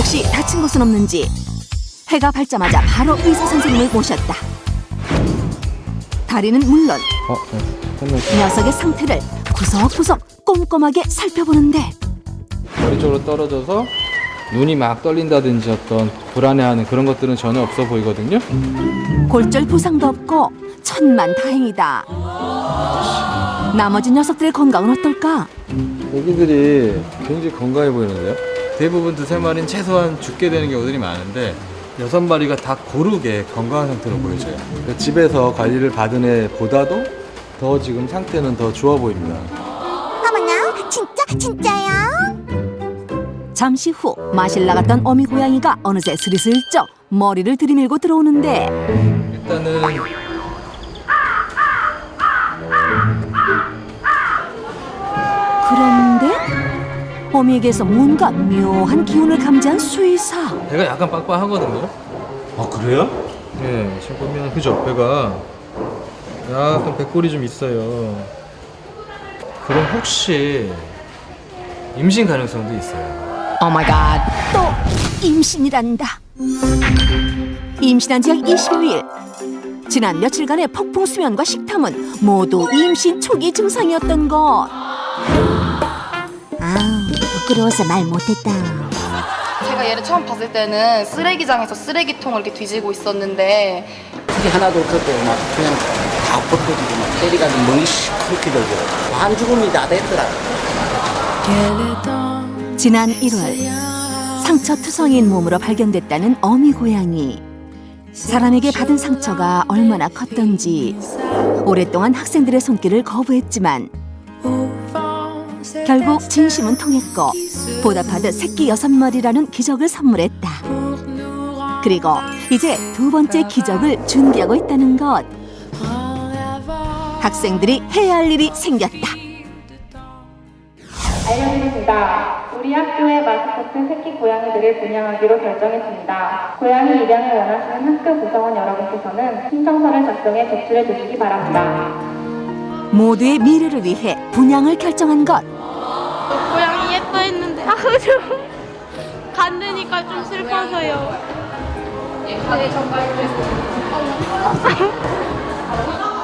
혹시 다친 곳은 없는지 해가 밝자마자 바로 의사 선생님을 모셨다. 다리는 물론 어, 네. 녀석의 상태를 구석구석 꼼꼼하게 살펴보는데 머리 쪽으로 떨어져서 눈이 막 떨린다든지 어떤 불안해하는 그런 것들은 전혀 없어 보이거든요. 골절 부상도 없고 천만 다행이다. 나머지 녀석들의 건강은 어떨까? 애기들이 굉장히 건강해 보이는데요. 대부분 두세 마리는 최소한 죽게 되는 경우들이 많은데 여섯 마리가 다 고르게 건강한 상태로 보여져요. 그러니까 집에서 관리를 받은 애보다도 더 지금 상태는 더 좋아 보입니다. 어머나 진짜 진짜요? 잠시 후 마실 나갔던 어미 고양이가 어느새 스리슬쩍 머리를 들이밀고 들어오는데 일단은 그런데 어미에게서 뭔가 묘한 기운을 감지한 수의사 배가 약간 빵빵하거든요. 아 그래요? 네, 지금 보면 그죠 배가 약간 배꼴이 좀 있어요. 그럼 혹시 임신 가능성도 있어요. 또 임신이란다 임신한 지 약 20여일 지난 며칠간의 폭풍 수면과 식탐은 모두 임신 초기 증상이었던 것 부끄러워서 말 못했다. 제가 얘를 처음 봤을 때는 쓰레기장에서 쓰레기통을 이렇게 뒤지고 있었는데 그게 하나도 없었고 막 그냥 다 엎어지고 막 때리가지고 멍이 시커멓게 들고 반죽음이 다 됐더라. 지난 1월 상처 투성이인 몸으로 발견됐다는 어미 고양이 사람에게 받은 상처가 얼마나 컸던지 오랫동안 학생들의 손길을 거부했지만 결국 진심은 통했고 보답하듯 새끼 여섯 마리라는 기적을 선물했다. 그리고 이제 두 번째 기적을 준비하고 있다는 것. 학생들이 해야 할 일이 생겼다. 알려드립니다. 우리 학교의 마스코트 새끼 고양이들을 분양하기로 결정했습니다. 고양이 입양을 원하시는 학교 구성원 여러분께서는 신청서를 작성해 제출해 주시기 바랍니다. 모두의 미래를 위해 분양을 결정한 것. 고양이 예뻐했는데 아우 좀 간드니까 좀 슬퍼서요.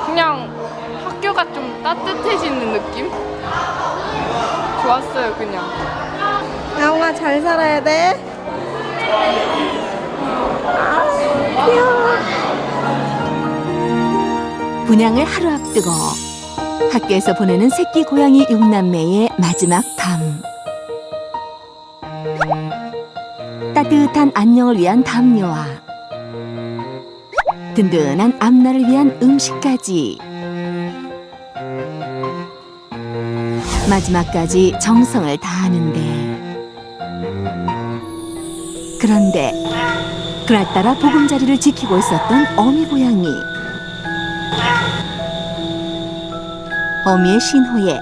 그냥 학교가 좀 따뜻해지는 느낌? 좋았어요 그냥. 나옹아 잘 살아야 돼. 분양을 하루 앞두고 학교에서 보내는 새끼 고양이 육남매의 마지막 밤. 따뜻한 안녕을 위한 담요와 든든한 앞날을 위한 음식까지. 마지막까지 정성을 다하는데. 그런데 그날따라 보금자리를 지키고 있었던 어미 고양이 어미의 신호에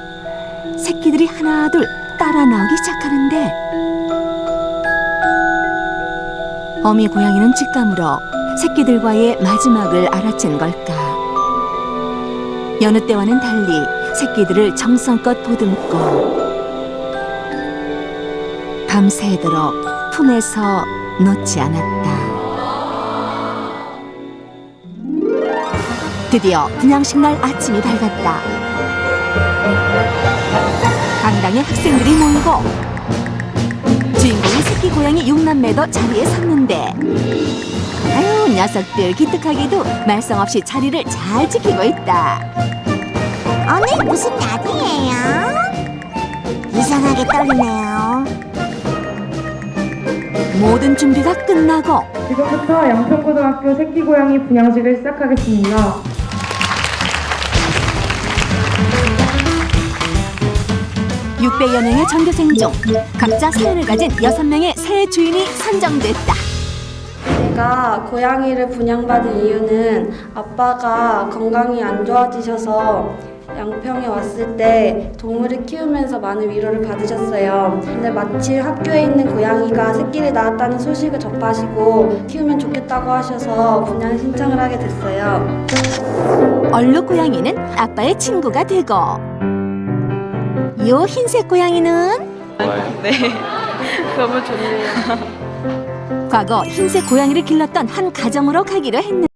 새끼들이 하나둘 따라 나오기 시작하는데 어미 고양이는 직감으로 새끼들과의 마지막을 알아챈 걸까 여느 때와는 달리 새끼들을 정성껏 보듬고 밤새도록 품에서 놓지 않았다. 드디어 분양식 날 아침이 밝았다. 강당에 학생들이 모이고 주인공인 새끼 고양이 육남매도 자리에 섰는데 아유 녀석들 기특하게도 말썽 없이 자리를 잘 지키고 있다. 오늘 무슨 날이에요? 이상하게 떨리네요. 모든 준비가 끝나고 지금부터 양평고등학교 새끼 고양이 분양식을 시작하겠습니다. 육백여 명의 전교생 중 각자 사연을 가진 여섯 명의 새 주인이 선정됐다. 제가 고양이를 분양받은 이유는 아빠가 건강이 안 좋아지셔서 양평에 왔을 때 동물을 키우면서 많은 위로를 받으셨어요. 근데 마침 학교에 있는 고양이가 새끼를 낳았다는 소식을 접하시고 키우면 좋겠다고 하셔서 분양 신청을 하게 됐어요. 얼룩 고양이는 아빠의 친구가 되고 요 흰색 고양이는? 네. 너무 좋네요. 과거 흰색 고양이를 길렀던 한 가정으로 가기로 했는데